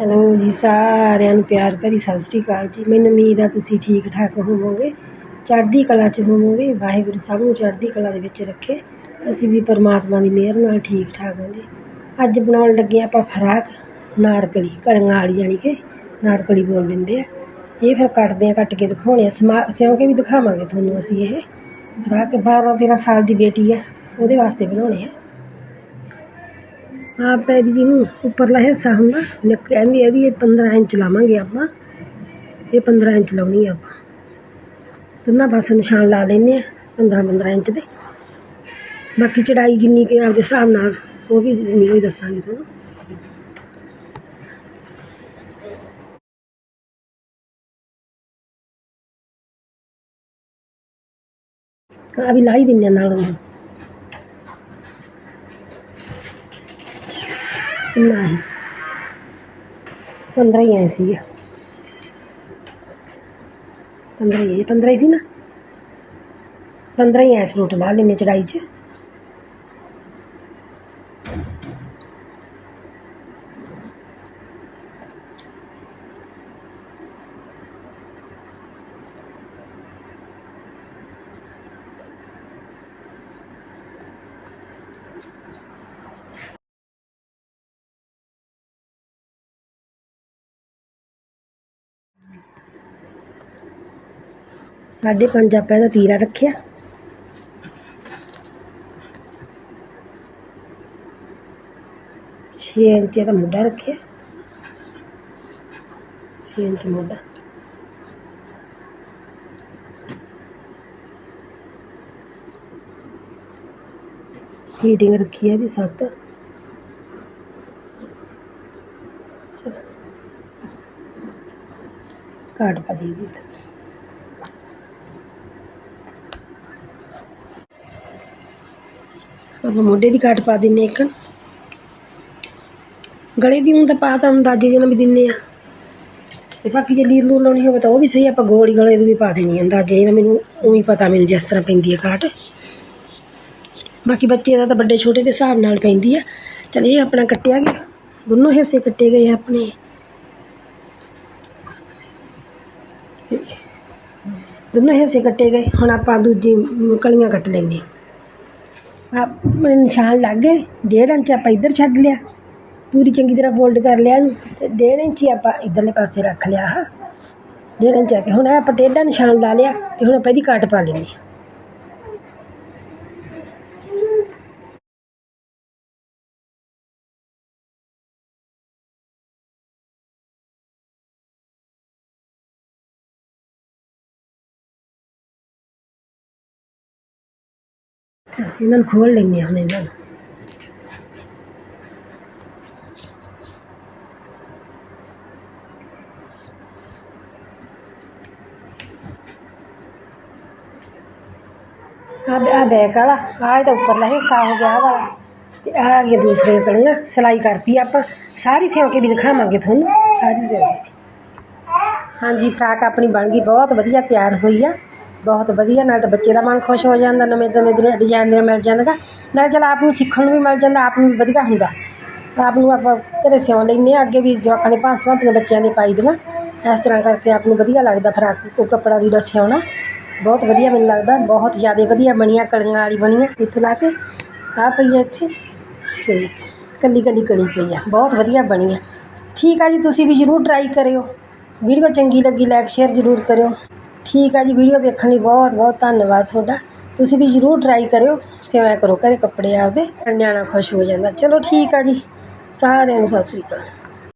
Hello ਜੀ, ਸਾਰਿਆਂ ਨੂੰ ਪਿਆਰ ਭਰੀ ਸਤਿ ਸ੍ਰੀ ਅਕਾਲ ਜੀ। ਮੈਨੂੰ ਉਮੀਦ ਆ ਤੁਸੀਂ ਠੀਕ ਠਾਕ ਹੋਵੋਗੇ। ਚੜ੍ਹਦੀ ਕਲਾ 'ਚ ਹੋਵੋਗੇ। ਵਾਹਿਗੁਰੂ ਸਭ ਨੂੰ ਚੜ੍ਹਦੀ ਕਲਾ ਦੇ ਵਿੱਚ ਰੱਖੇ। ਅਸੀਂ ਵੀ ਪਰਮਾਤਮਾ ਦੀ ਮਿਹਰ ਨਾਲ ਠੀਕ ਠਾਕ ਹਾਂ ਜੀ। ਅੱਜ ਬਣਾਉਣ ਲੱਗੇ ਆਪਾਂ ਫਰਾਕ, ਨਾਰਕਲੀ ਕਲੀਆਂ ਵਾਲੀ ਜਾਣੀ ਕਿ ਨਾਰਕਲੀ ਬੋਲ ਦਿੰਦੇ ਆ। ਇਹ ਫਿਰ ਕੱਟਦੇ ਆ, ਕੱਟ ਕੇ ਦਿਖਾਉਣੇ ਆ। ਸਮਾ ਸਿਉਂ ਕੇ ਵੀ ਦਿਖਾਵਾਂਗੇ ਤੁਹਾਨੂੰ ਅਸੀਂ ਇਹ। ਫਰਾਕ 12 13 ਸਾਲ ਦੀ ਬੇਟੀ ਆ। ਉਹਦੇ ਵਾਸਤੇ ਬਣਾਉਣੇ ਆ। ਆ ਪੈਦੀ ਜੀ ਨੂੰ ਉੱਪਰਲਾ ਹਿੱਸਾ ਹੁੰਦਾ ਮੈਂ ਕਹਿੰਦੀ ਇਹਦੀ ਇਹ 15 ਇੰਚ ਲਾਵਾਂਗੇ ਆਪਾਂ, ਇਹ 15 ਇੰਚ ਲਾਉਣੀ ਆ ਆਪਾਂ। ਤਿੰਨਾਂ ਪਾਸੇ ਨਿਸ਼ਾਨ ਲਾ ਲੈਨੇ ਆ 15 15 ਇੰਚ ਦੇ। ਬਾਕੀ ਚੜਾਈ ਜਿੰਨੀ ਕਿ ਆਪਦੇ ਹਿਸਾਬ ਨਾਲ, ਉਹ ਵੀ ਜਿੰਨੀ ਹੋਈ ਦੱਸਾਂਗੇ ਤੁਹਾਨੂੰ। ਆ ਵੀ ਲਾਈ ਦਿੰਨੇ ਆ ਨਾਲ ਉਹਨੂੰ। ਨਹੀਂ। ਪੰਦਰਾਂ ਹੀ ਆਏ ਸੀ ਪੰਦਰਾਂ ਹੀ ਪੰਦਰਾਂ ਹੀ ਸੀ ਨਾ। ਪੰਦਰਾਂ ਹੀ ਆਏ ਸੂਟ ਲਾ ਲੈਨੇ ਚੜਾਈ 'ਚ। ਸਾਢੇ ਪੰਜ ਆਪਾਂ ਇਹਦਾ ਤੀਰਾ ਰੱਖਿਆ। ਛੇ ਇੰਚ ਦਾ ਮੁੱਢਾ ਰੱਖਿਆ। ਛੇ ਇੰਚ ਮੁੱਢਾ ਫੀਟਿੰਗ ਰੱਖੀ ਹੈ ਇਹਦੀ ਸੱਤ। ਚਲੋ। ਕਾਟ ਪਾ ਦੇਈਏ। ਆਪਾਂ ਮੋਢੇ ਦੀ ਕਾਟ ਪਾ ਦਿੰਨੇ ਇੱਕ। ਗਲੇ ਦੀ ਹੁਣ ਤਾਂ ਪਾ ਤਾਂ ਅੰਦਾਜ਼ੇ ਜਿਹਨਾਂ ਵੀ ਦਿੰਨੇ ਆ ਤੇ ਬਾਕੀ ਜੇ ਲੀਰ ਲੂਰ ਲਾਉਣੀ ਹੋਵੇ ਤਾਂ ਉਹ ਵੀ ਸਹੀ ਆਪਾਂ ਗੋਲੀ ਗਲੇ ਦੀ ਵੀ ਪਾ ਦੇਣੀ ਆ ਅੰਦਾਜ਼ੇ ਜਿਹਨਾਂ ਮੈਨੂੰ ਉਹੀ ਪਤਾ ਮੈਨੂੰ ਜਿਸ ਤਰ੍ਹਾਂ ਪੈਂਦੀ ਹੈ ਕਾਟ ਬਾਕੀ ਬੱਚੇ ਦਾ ਤਾਂ ਵੱਡੇ ਛੋਟੇ ਦੇ ਹਿਸਾਬ ਨਾਲ ਪੈਂਦੀ ਆ। ਚਲ ਇਹ ਆਪਣਾ ਕੱਟਿਆ ਗਿਆ। ਦੋਨੋਂ ਹਿੱਸੇ ਕੱਟੇ ਗਏ ਆਪਣੇ। ਤੇ ਦੋਨੋਂ ਹਿੱਸੇ ਕੱਟੇ ਗਏ। ਹੁਣ ਆਪਾਂ ਦੂਜੀ ਕਲੀਆਂ ਕੱਟ ਲੈਂਦੇ ਆਪਣੇ ਨਿਸ਼ਾਨ ਲੱਗ ਗਏ। ਡੇਢ ਇੰਚ ਆਪਾਂ ਇੱਧਰ ਛੱਡ ਲਿਆ। ਪੂਰੀ ਚੰਗੀ ਤਰ੍ਹਾਂ ਫੋਲਡ ਕਰ ਲਿਆ ਇਹਨੂੰ। ਤੇ ਡੇਢ ਇੰਚ ਹੀ ਆਪਾਂ ਇੱਧਰਲੇ ਪਾਸੇ ਰੱਖ ਲਿਆ ਹਾਂ ਡੇਢ ਇੰਚ ਆ ਕੇ ਹੁਣ ਇਹ ਆਪਾਂ ਟੇਢਾ ਨਿਸ਼ਾਨ ਲਾ ਲਿਆ ਤੇ ਹੁਣ ਆਪਾਂ ਇਹਦੀ ਕੱਟ ਪਾ ਲੈਂਦੇ ਹਾਂ ਅੱਛਾ, ਇਹਨਾਂ ਨੂੰ ਖੋਲ ਲੈਂਦੇ ਹਾਂ ਹੁਣ ਇਹਨਾਂ ਨੂੰ ਆ ਆ ਬੈਕ ਵਾਲਾ ਆ ਇਹਦਾ ਉੱਪਰਲਾ ਹਿੱਸਾ ਹੋ ਗਿਆ ਆਹ ਵਾਲਾ ਤੇ ਆ ਆ ਗਿਆ ਦੂਸਰੇ ਕੜੀਆਂ ਸਿਲਾਈ ਕਰਤੀ ਆਪਾਂ ਸਾਰੀ ਸਿਉਂ ਕੇ ਵੀ ਦਿਖਾਵਾਂਗੇ ਤੁਹਾਨੂੰ ਸਾਰੀ ਸਿਉਂ ਕੇ ਹਾਂਜੀ ਬਹੁਤ ਵਧੀਆ, ਨਾਲ ਤਾਂ ਬੱਚੇ ਦਾ ਮਨ ਖੁਸ਼ ਹੋ ਜਾਂਦਾ, ਨਵੇਂ ਨਵੇਂ ਡਿਜ਼ਾਈਨ ਦੀਆਂ ਮਿਲ ਜਾਂਦਾ ਨਾਲ ਚਲ ਆਪ ਨੂੰ ਸਿੱਖਣ ਨੂੰ ਵੀ ਮਿਲ ਜਾਂਦਾ, ਆਪ ਨੂੰ ਵੀ ਵਧੀਆ ਹੁੰਦਾ। ਆਪ ਨੂੰ ਆਪਾਂ ਘਰੇ ਸਿਉਂ ਲੈਂਦੇ ਹਾਂ, ਅੱਗੇ ਵੀ ਜਵਾਕਾਂ ਦੇ ਭਾਂਸ ਭਾਂਤੀਆਂ ਬੱਚਿਆਂ ਦੇ ਪਾਈ ਦੀਆਂ। ਇਸ ਤਰ੍ਹਾਂ ਕਰਕੇ ਆਪ ਨੂੰ ਵਧੀਆ ਲੱਗਦਾ ਫਰਾਕ ਕੋ ਕੱਪੜਾ ਵੀ ਦਾ ਸਿਉਣਾ। ਬਹੁਤ ਵਧੀਆ ਮੈਨੂੰ ਲੱਗਦਾ, ਬਹੁਤ ਜ਼ਿਆਦਾ ਵਧੀਆ ਬਣੀਆਂ ਕਲੀਆਂ ਵਾਲੀ ਬਣੀਆਂ ਇੱਥੋਂ ਲਾ ਕੇ। ਆ ਪਈ ਆ ਇੱਥੇ। ਤੇ ਕੱਲੀ ਕੱਲੀ ਕਲੀ ਪਈ ਆ, ਬਹੁਤ ਵਧੀਆ ਬਣੀ ਆ ਠੀਕ ਆ ਜੀ, ਤੁਸੀਂ ਵੀ ਜ਼ਰੂਰ ਟਰਾਈ ਕਰਿਓ। ਵੀਡੀਓ ਚੰਗੀ ਲੱਗੀ ਲਾਈਕ ਸ਼ੇਅਰ ਜ਼ਰੂਰ ਕਰਿਓ। ਠੀਕ ਆ ਜੀ, ਵੀਡੀਓ ਵੇਖਣ ਲਈ ਬਹੁਤ ਬਹੁਤ ਧੰਨਵਾਦ ਤੁਹਾਡਾ। ਤੁਸੀਂ ਵੀ ਜ਼ਰੂਰ ਟਰਾਈ ਕਰਿਓ, ਸੇਵਾ ਕਰੋ, ਘਰੇ ਕੱਪੜੇ ਆਪਦੇ, ਨਿਆਣਾ ਖੁਸ਼ ਹੋ ਜਾਂਦਾ। ਚਲੋ ਠੀਕ ਆ ਜੀ, ਸਾਰਿਆਂ ਨੂੰ ਸਤਿ ਸ੍ਰੀ ਅਕਾਲ।